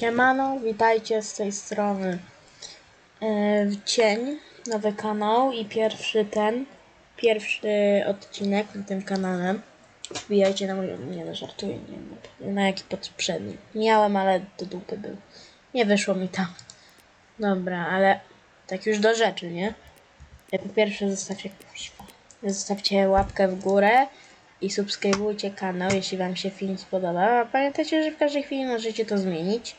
Siemano, witajcie z tej strony e, w cień, nowy kanał i pierwszy ten, pierwszy odcinek na tym kanale. Wbijajcie na mój, nie no żartuję, nie, na, na jaki poprzedni. Miałem, ale do dupy był. Nie wyszło mi tam. Dobra, ale tak już do rzeczy, nie? Po pierwsze zostawcie, zostawcie łapkę w górę i subskrybujcie kanał, jeśli Wam się film spodoba. Pamiętajcie, że w każdej chwili możecie to zmienić.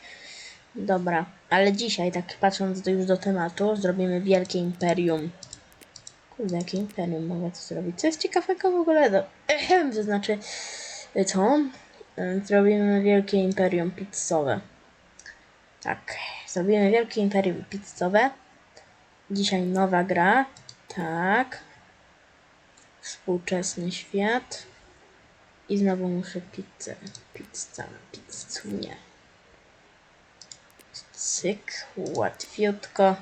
Dobra, ale dzisiaj, tak patrząc już do tematu, zrobimy wielkie imperium. Kurde, jakie imperium mogę to zrobić? Co jest ciekawego w ogóle? Do... to znaczy, y, co? Y, Zrobimy wielkie imperium pizzowe. Tak, zrobimy wielkie imperium pizzowe. Dzisiaj nowa gra. Tak. Współczesny świat. I znowu muszę pizzę. Pizza, pizzunie. Cyk, łatwiutko.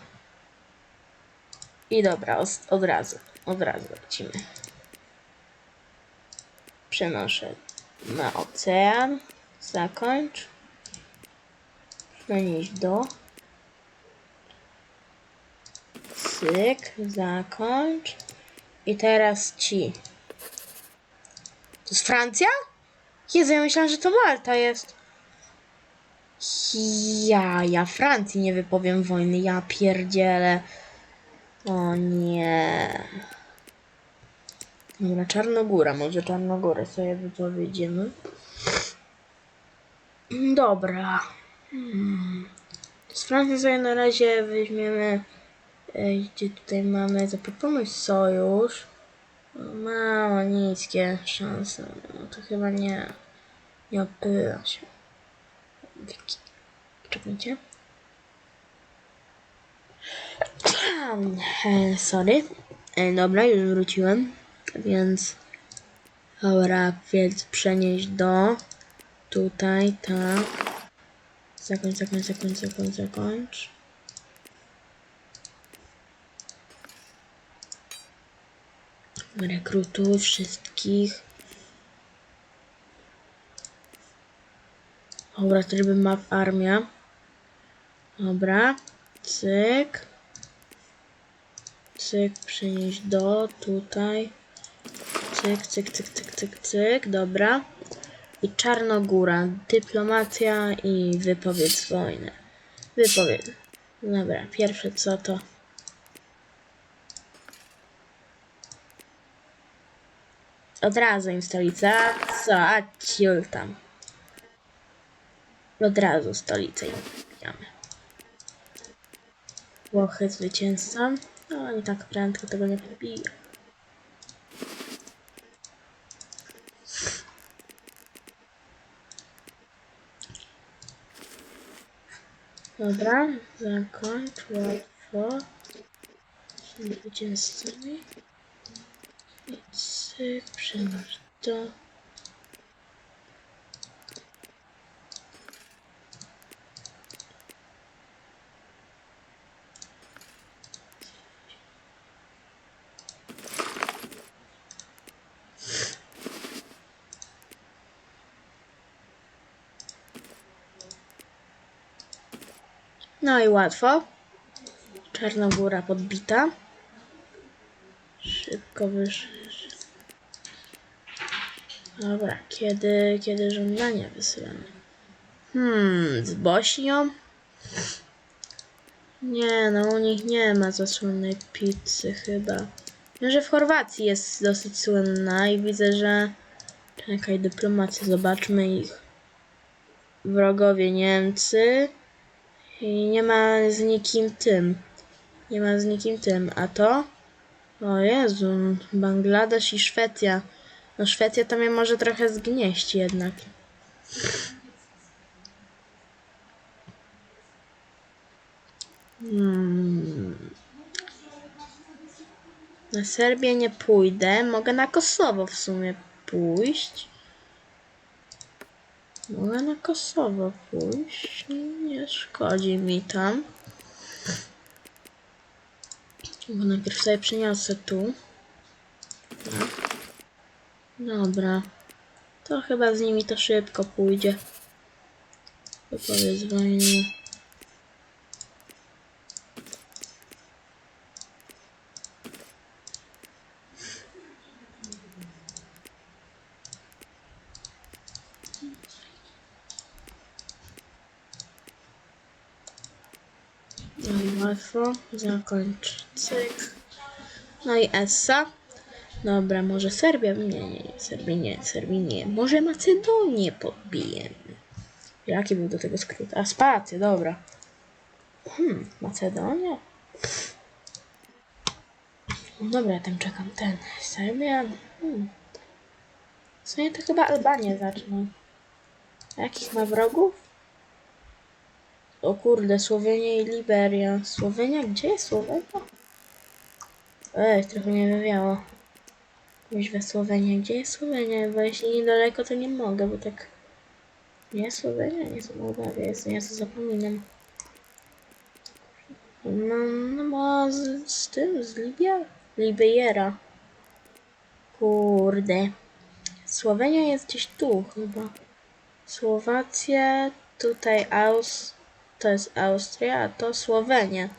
I dobra, os- od razu, od razu lecimy. Przenoszę na ocean. Zakończ. Przenieść do. Cyk, zakończ. I teraz ci. To jest Francja? Jezu, ja myślałam, że to Malta jest. Ja, ja Francji nie wypowiem wojny, ja pierdzielę. O nie. Dobra, Czarnogóra, może Czarnogórę sobie wypowiedziemy. Dobra. Hmm. Z Francji sobie na razie weźmiemy, e, gdzie tutaj mamy, zaproponuj sojusz. Mało niskie szanse. No to chyba nie. Nie opyla się. Wiki. Czekajcie. E, Sorry. E, Dobra, już wróciłem. Więc. Dobra, więc przenieść do. Tutaj, tak. Zakończ, zakończ, zakończ, zakończ, zakończ. Rekrutuj wszystkich. Dobra, tryby map armia. Dobra. Cyk. Cyk, przenieść do tutaj. Cyk, cyk, cyk, cyk, cyk, cyk. Dobra. I Czarnogóra. Dyplomacja i wypowiedz wojnę. Wypowiedz. Dobra, pierwsze co to? Od razu im stolica. Co? A ciul tam. Od razu stolicę im wbijamy. Włochy zwycięzca. No oni tak prędko tego nie pobiją. Dobra, zakończ łatwo. Zwycięzcami. I cyk, przenieść to. No i łatwo. Czarnogóra podbita. Szybko wysz. Dobra, kiedy, kiedy żądania wysyłamy? Hmm, z Bośnią? Nie, no u nich nie ma zasłonnej pizzy chyba. Wiem, że w Chorwacji jest dosyć słynna i widzę, że... Czekaj, dyplomacja, zobaczmy ich. Wrogowie Niemcy. I nie ma z nikim tym. Nie ma z nikim tym. A to? O Jezu, Bangladesz i Szwecja. No Szwecja to mnie może trochę zgnieść jednak. Hmm. Na Serbię nie pójdę. Mogę na Kosowo w sumie pójść. Mogę na Kosowo pójść. Nie szkodzi mi tam. Bo najpierw sobie przyniosę tu. Tak. Dobra. To chyba z nimi to szybko pójdzie. Wypowiedz wojnę. Łatwo. Zakończ. Cyk. No i Essa. Dobra, może Serbia? Nie, nie, nie. Serbii nie, Serbii nie. Może Macedonię podbijemy. Jaki był do tego skrót? A, spację, dobra. Hmm, Macedonia? Dobra, ja tam czekam ten. Serbia? Hmm. W sumie to chyba Albanię zacznę. A Jakich ma wrogów? O kurde, Słowenia i Liberia. Słowenia? Gdzie jest Słowenia? Ej, trochę mnie wywiało. We Słowenia. Gdzie jest Słowenia? Bo jeśli niedaleko, to nie mogę, bo tak... Nie Słowenia, nie Mołdawia jest, ja to zapominam. No, no ma z, z tym, z Libia? Libiera. Kurde. Słowenia jest gdzieś tu chyba. Słowacja, tutaj Aus... To jest Austria, a to Słowenia.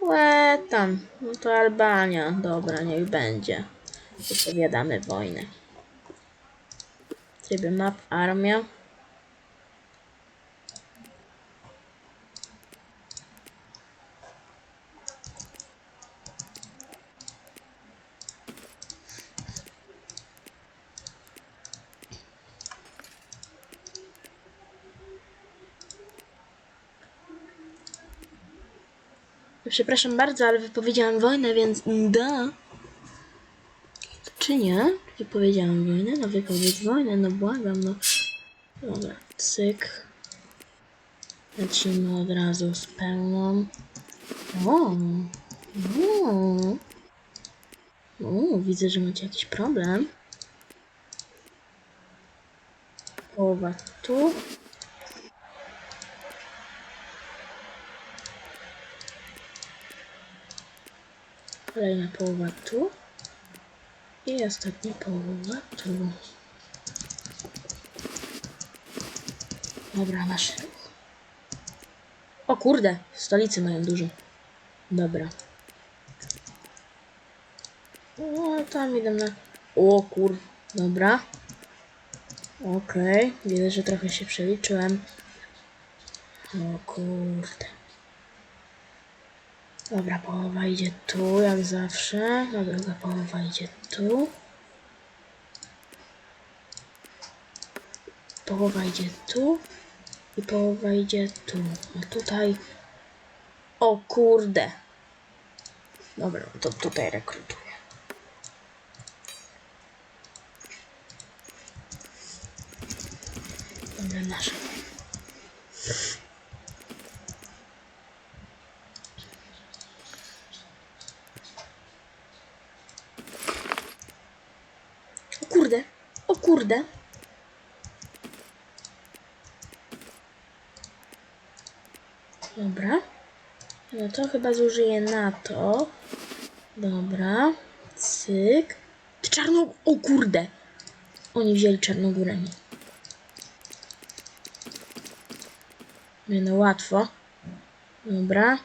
Łe, tam. No to Albania. Dobra, niech będzie. Wypowiadamy wojnę. Ciebie map, armia. Przepraszam bardzo, ale wypowiedziałam wojnę, więc da. Czy nie? Wypowiedziałam wojnę? No wypowiedz wojnę, no błagam, no. Dobra, cyk. Lecimy od razu z pełną. O, o. O, widzę, że macie jakiś problem. Połowa tu. Kolejna połowa tu. I ostatnia połowa tu. Dobra, masz. O kurde, stolicy mają dużo. Dobra. O, tam idę na... O kur... Dobra. Okej, widzę, że trochę się przeliczyłem. O kurde. Dobra, połowa idzie tu, jak zawsze. A druga połowa idzie tu. Połowa idzie tu. I połowa idzie tu. A tutaj... O kurde. Dobra, no to tutaj rekrutuję. Dobra, nasze. O kurde, o kurde. Dobra. No to chyba zużyję na to. Dobra. Cyk. Czarno... O kurde. Oni wzięli Czarnogórę. Nie no, łatwo. Dobra.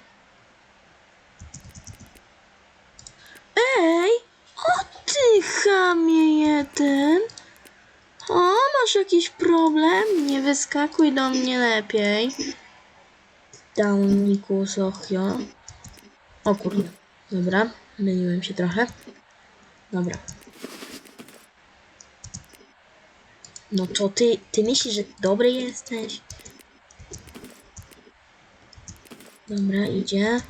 Ej! O ty chamie jeden! Masz jakiś problem? Nie wyskakuj do mnie lepiej. Downiku Sochio. O kurde. Dobra, myliłem się trochę. Dobra. No to ty, ty myślisz, że dobry jesteś? Dobra, idzie.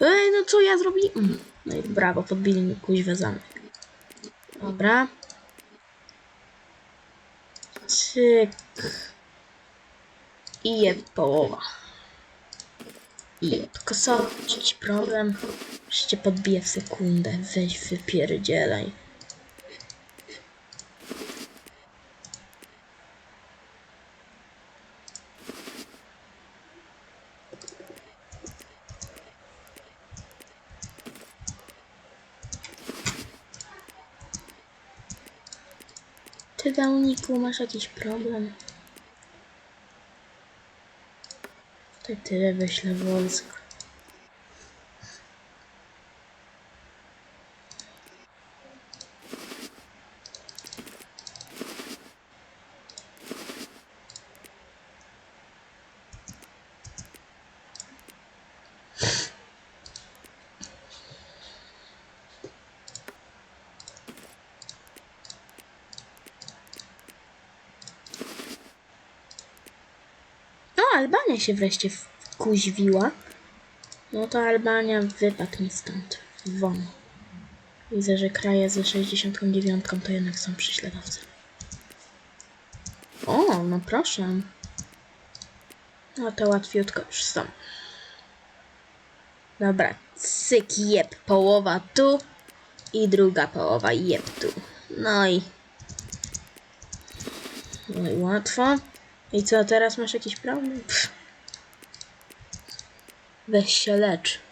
Ej, no co ja zrobiłem? No i brawo, podbili mi kuźwa zamek. Dobra. Cyk. I jeb połowa. I jeb. Jakiś problem? Przecież podbiję w sekundę. Weź wypierdzielaj. Ty, Dauniku, masz jakiś problem? Tutaj tyle wyślę wojsko. Albania się wreszcie wkuźwiła. No to Albania wypadł mi stąd. Won. Widzę, że kraje ze 69 to jednak są prześladowcy. O, no proszę. No to łatwiutko już są. Dobra, cyk, jeb, połowa tu i druga połowa jeb tu. No i... No i łatwo. I co, teraz masz jakiś problem? Pff. Weź się lecz.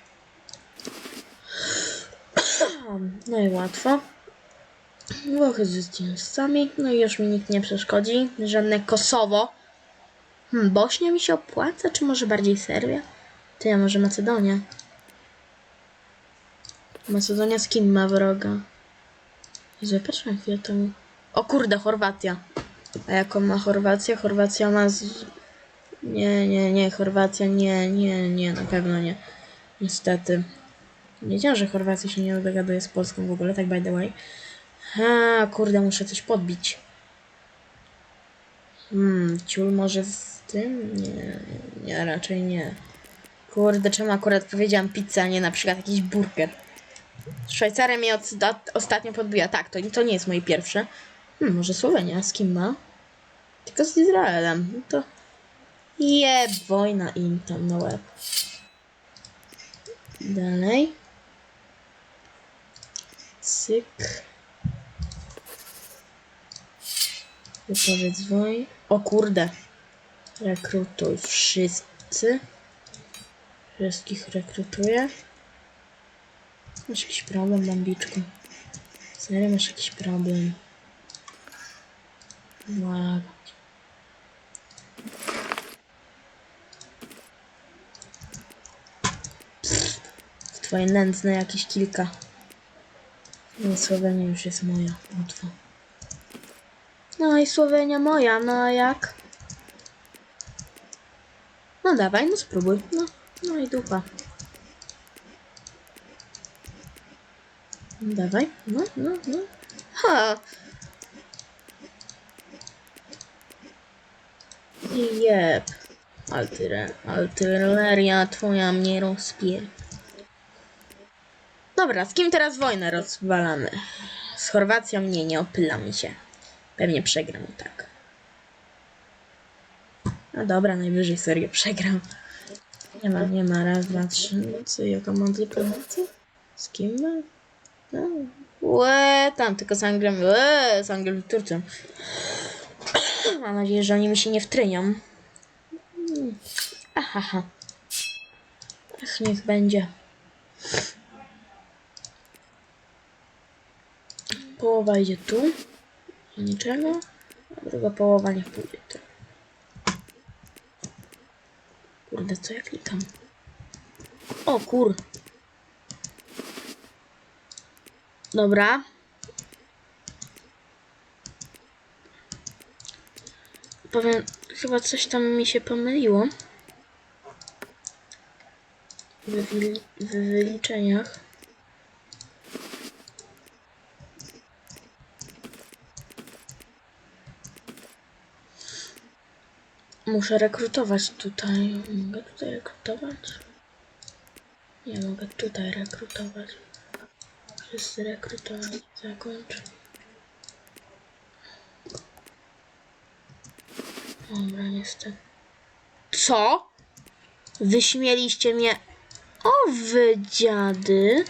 No i łatwo. Włochy z zdzińcami. No i już mi nikt nie przeszkodzi. Żadne Kosowo. Hmm, Bośnia mi się opłaca, czy może bardziej Serbia? Ty, a może Macedonia? Macedonia z kim ma wroga? Jezu, patrzę na chwilę temu. O kurde, Chorwacja. A jaką ma Chorwacja? Chorwacja ma z... Nie, nie, nie, Chorwacja nie, nie, nie, na pewno nie. Niestety. Nie wiedziałam, że Chorwacja się nie dogaduje z Polską w ogóle, tak by the way. A, kurde, muszę coś podbić. Hmm, ciul może w tym? Nie, nie, raczej nie. Kurde, czemu akurat powiedziałam pizzę, a nie na przykład jakiś burger? Szwajcaria mnie od, ostatnio podbiła. Tak, to, to nie jest moje pierwsze. Hmm, może Słowenia, z kim ma? Tylko z Izraelem. No to jeb, wojna im tam na łeb. Dalej. Cyk. Wypowiedz wojny. O kurde. Rekrutuj wszyscy. Wszystkich rekrutuję. Masz jakiś problem, bambiczku? Serio, masz jakiś problem? Błagam. cię. Pff, Twoje nędzne jakieś kilka. No, Słowenia już jest moja. Łatwo. No i Słowenia moja, no a jak? No dawaj, no spróbuj. No, no i dupa. No Dawaj, no, no, no. Ha! Jeb. Altyre, artyleria twoja mnie rozpie. Dobra, z kim teraz wojnę rozwalamy? Z Chorwacją nie, nie opyla mi się. Pewnie przegram tak. No dobra, najwyżej serio przegram. Nie ma, nie ma. Raz, dwa, trzy. No co, jaka mam dyplomację? Z kim? No. Łe, tam tylko z Anglią. Łe, z Anglią i Turcją. Mam nadzieję, że oni mi się nie wtrynią. Mm. Ahaha. Ach, niech będzie. Połowa idzie tu. Niczego. A druga połowa niech pójdzie tu. Kurde, co ja klikam? O kur. Dobra. Powiem, chyba coś tam mi się pomyliło. W, w wyliczeniach. Muszę rekrutować tutaj. Mogę tutaj rekrutować? Nie mogę tutaj rekrutować. Wszyscy rekrutować. Zakończ. Dobra, niestety. Co? Wyśmieliście mnie. O, wy dziady.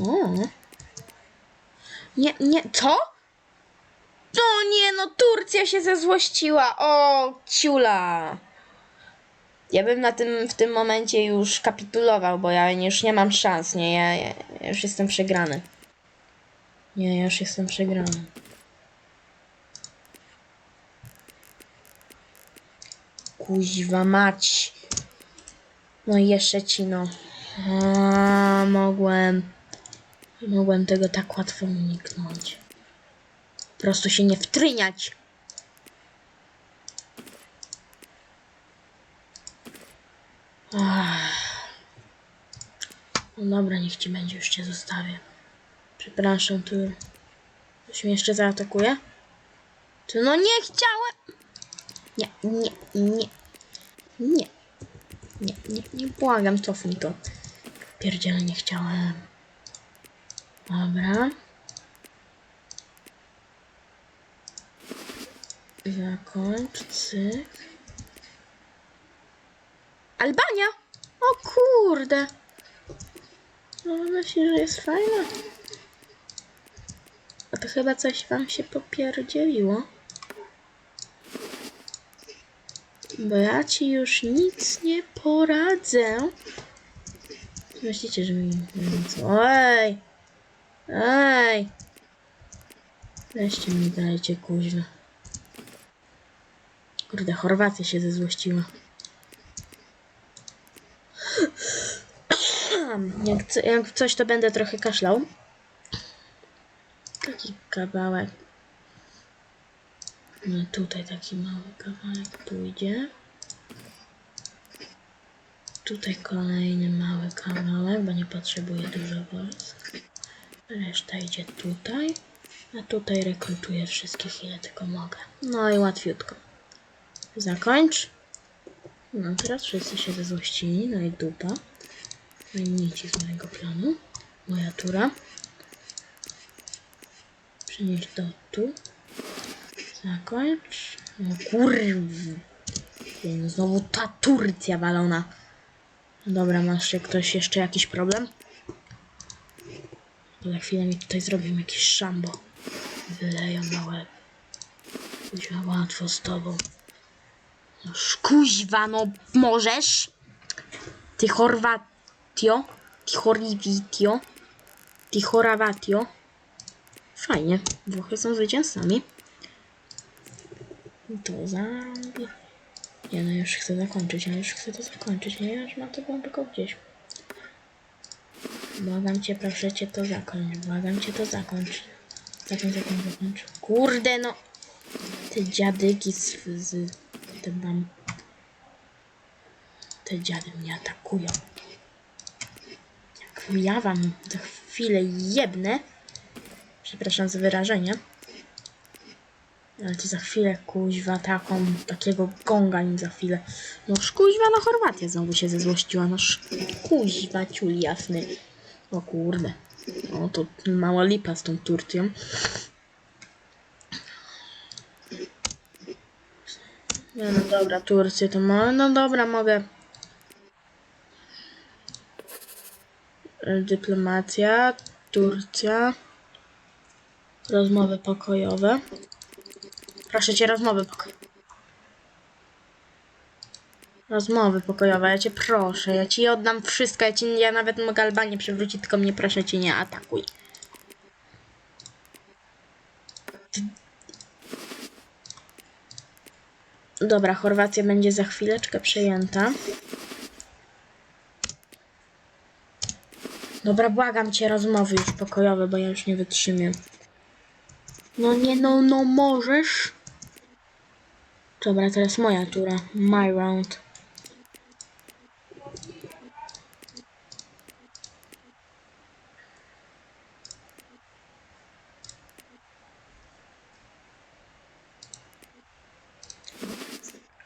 O. Nie, nie, co? No nie, no Turcja się zezłościła. O, ciula. Ja bym na tym, w tym momencie już kapitulował, bo ja już nie mam szans, nie, ja, ja, ja już jestem przegrany. Nie, ja już jestem przegrany. kuźwa mać. No i jeszcze ci no. A, mogłem. Mogłem tego tak łatwo uniknąć. Po prostu się nie wtryniać. No dobra, niech ci będzie, już cię zostawię. Przepraszam, tu. Ktoś mnie jeszcze zaatakuje? Ty no nie chciałem! Nie, nie, nie. Nie. Nie, nie, nie błagam, cofnij to. Pierdziele, nie chciałem. Dobra. Zakończ, cyk. Albania! O kurde! No myślisz, że jest fajna? A to chyba coś wam się popierdzieliło. Bo ja ci już nic nie poradzę. Myślicie, że mi nic... Ej! Ej! Weźcie mi dajcie kuźwa. Kurde, Chorwacja się zezłościła. Jak, jak coś, to będę trochę kaszlał. Taki kawałek. No tutaj taki mały kawałek pójdzie. Tutaj kolejny mały kawałek, bo nie potrzebuję dużo wojsk. Reszta idzie tutaj. A tutaj rekrutuję wszystkich ile tylko mogę. No i łatwiutko. Zakończ. No teraz wszyscy się zezłościli, no i dupa. No i nic z mojego planu. Moja tura. Przenieść do tu. Zakończ. No kurw. No Znowu ta Turcja walona. Dobra, masz ktoś jeszcze jakiś problem? Za chwilę mi tutaj zrobią jakiś szambo. Wyleją na łeb. Łatwo z tobą. No kuźwa, no możesz? Ty Chorwatio? Ty Chorwitio? Ty Chorwatio? Fajnie, Włochy są zwycięzcami. To zarąbi. Nie no, już chcę zakończyć, ja już chcę to zakończyć, nie? Ja już mam to głęboko gdzieś. Błagam cię, proszę cię to zakończ, błagam cię to zakończ. Zakończ, zakończ, zakończ. Kurde no! Te dziadyki z... z mam... Te dziady mnie atakują. Jak ja wam za chwilę jebnę, przepraszam za wyrażenie, ale to za chwilę kuźwa taką, takiego gonga im za chwilę. No kuźwa na Chorwatię znowu się zezłościła, no kuźwa ciul jasny. O kurde. O to mała lipa z tą Turcją. Nie no dobra, Turcję to mo- no dobra, mogę. Dyplomacja, Turcja. Rozmowy pokojowe. Proszę cię, rozmowy pokojowe. Rozmowy pokojowe, ja cię proszę, ja ci oddam wszystko, ja, ci, ja nawet mogę Albanię przywrócić, tylko mnie proszę cię nie atakuj. Dobra, Chorwacja będzie za chwileczkę przejęta. Dobra, błagam cię, rozmowy już pokojowe, bo ja już nie wytrzymię. No nie, no, no możesz. Dobra, teraz moja tura. My round.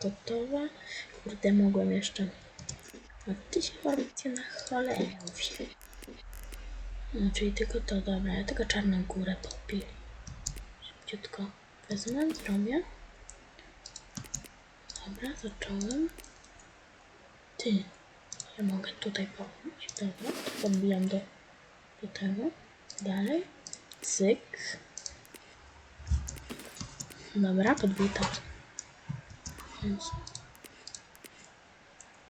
Gotowa. Kurde, mogłem jeszcze. A ty się Chorwacja na cholerę wsi. No, czyli tylko to, dobra, ja tylko czarną górę popiję. Szybciutko wezmę, zrobię. Dobra, zacząłem. Ty, ja mogę tutaj pobić. Dobra, to podbijam do, do tego. Dalej. Cyk. Dobra, podbij to. Więc